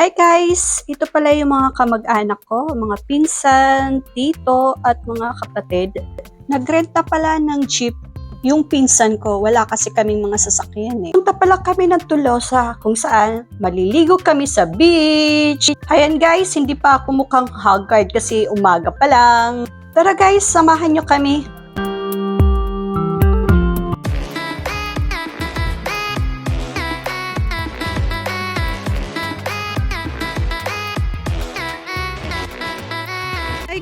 Hi guys! Ito pala yung mga kamag-anak ko, mga pinsan, tito, at mga kapatid. Nagrenta pala ng jeep yung pinsan ko. Wala kasi kaming mga sasakyan eh. Punta pala kami ng Tulosa kung saan maliligo kami sa beach. Ayan guys, hindi pa ako mukhang haggard kasi umaga pa lang. Tara guys, samahan nyo kami.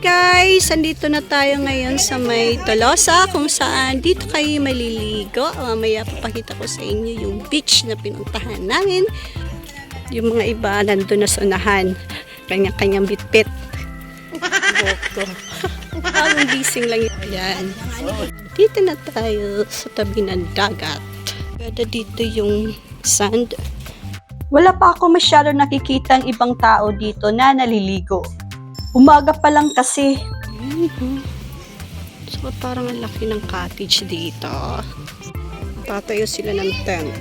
Guys! Andito na tayo ngayon sa may Tolosa kung saan dito kayo maliligo. Mamaya papakita ko sa inyo yung beach na pinuntahan namin. Yung mga iba nandun na sa unahan. Kanya-kanyang bitbit. Boko. Parang gising lang yun. Ayan. Dito na tayo sa tabi ng dagat. Ganda dito yung sand. Wala pa ako masyado nakikita ang ibang tao dito na naliligo. Umaga pa lang kasi. So, parang ang laki ng cottage dito. Tatayo sila ng tent.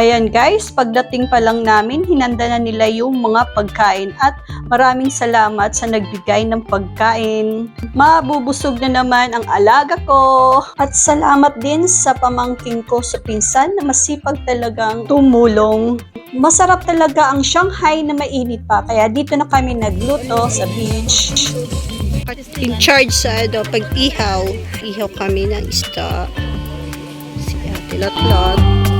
Ayan guys, pagdating pa lang namin, hinanda na nila yung mga pagkain at maraming salamat sa nagbigay ng pagkain. Mabubusog na naman ang alaga ko. At salamat din sa pamangking ko sa pinsan na masipag talagang tumulong. Masarap talaga ang Shanghai na mainit pa, kaya dito na kami nagluto sa beach. In charge sa ano, pag-ihaw, ihaw kami ng isda. Si Ate Lotlot.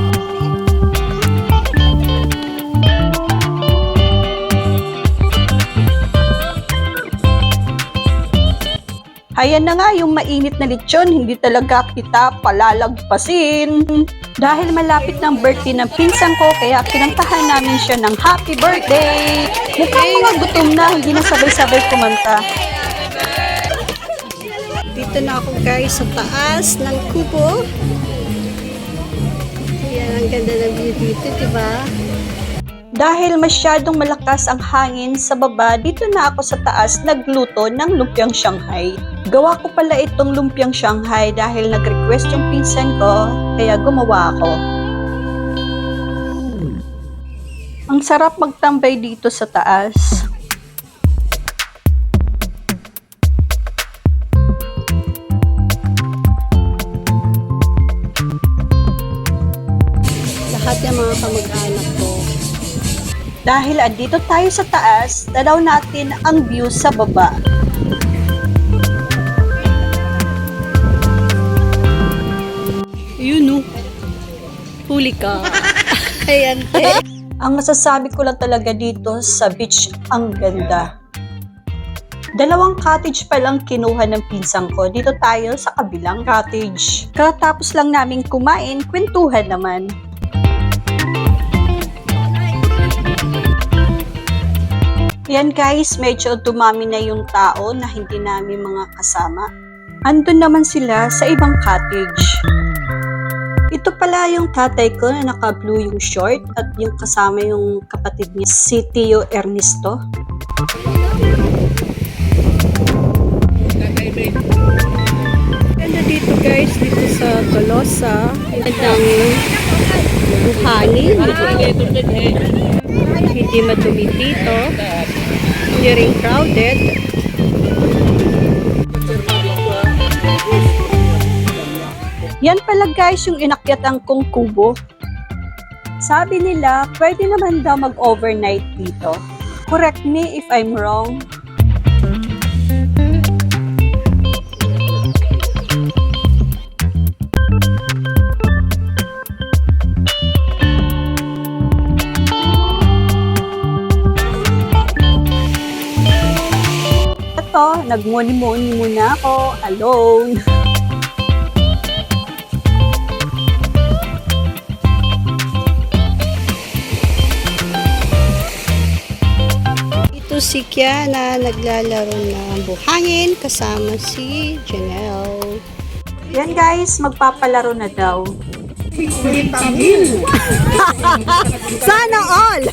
Ayan na nga yung mainit na lechon, hindi talaga kita palalagpasin. Dahil malapit ng birthday ng pinsan ko, kaya pinantahan namin siya ng happy birthday. Mukhang mga gutom na, hindi na sabay-sabay kumanta. Dito na ako guys sa taas ng kubo. Ayan, ang ganda ng view dito, diba? Dahil masyadong malakas ang hangin sa baba, dito na ako sa taas nagluto ng lumpiang Shanghai. Gawa ko pala itong lumpiang Shanghai dahil nag-request yung pinsan ko, kaya gumawa ako. Ang sarap magtambay dito sa taas. Lahat ng mga kamag-anak dahil andito tayo sa taas, dalaw natin ang view sa baba. Yun oh. Huli ka. Ayan, te. Ang masasabi ko lang talaga dito sa beach, ang ganda. Dalawang cottage pa lang kinuha ng pinsang ko. Dito tayo sa kabilang cottage. Katapos lang namin kumain, kwentuhan naman. Yan guys, medyo dumami na yung tao na hindi namin mga kasama. Andun naman sila sa ibang cottage. Ito pala yung tatay ko na naka-blue yung short at yung kasama yung kapatid niya, si Tio Ernesto. Ganda dito guys, dito sa Tolosa. Gandang buhangin. Hindi madumi dito. Hindi rin crowded. Yan pala guys yung inakyat ang kong kubo. Sabi nila, pwede naman daw mag-overnight dito. Correct me if I'm wrong. Ito, nagmuni-muni muna ako alone. Ito si Kiana naglalaro ng buhangin kasama si Janelle. Yan guys, magpapalaro na daw. Sana all!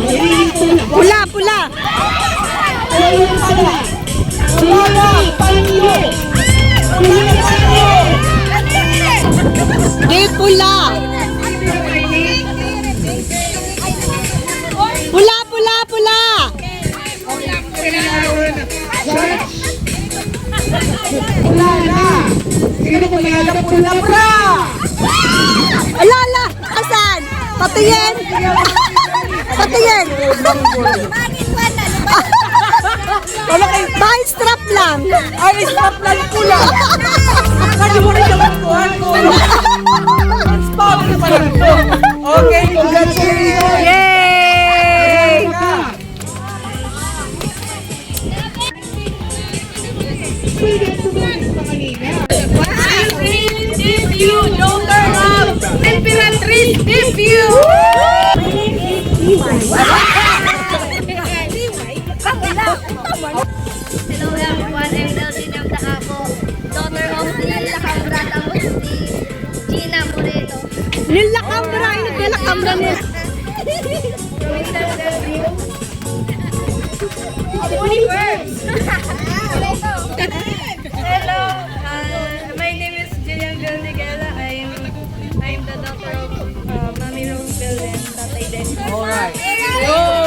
Pula, pula! Di pula. Pula, pula, pula. Sino po nalala pula pula? Ala, ala. Asan? Patingin. Patingin. Wala kayo. Bye, strap lang. Ay, stop lang pula. Kasi mo rin naman po. Ano? Stop na pala ito. Okay, congratulations. Yay! If you don't turn up, Emperatriz, if you! Hello everyone, I'm Delphine of the Apo, daughter of Nila Cambra, tapos si Gina Moreno. Nila kamera, init nila kamera nila. Hello, All right.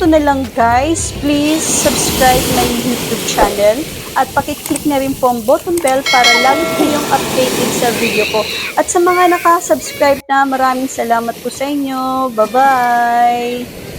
Dito na lang guys. Please subscribe my YouTube channel at pakiclick na rin po ang button bell para lagi kayong updated sa video ko. At sa mga nakasubscribe na, maraming salamat po sa inyo. Bye-bye!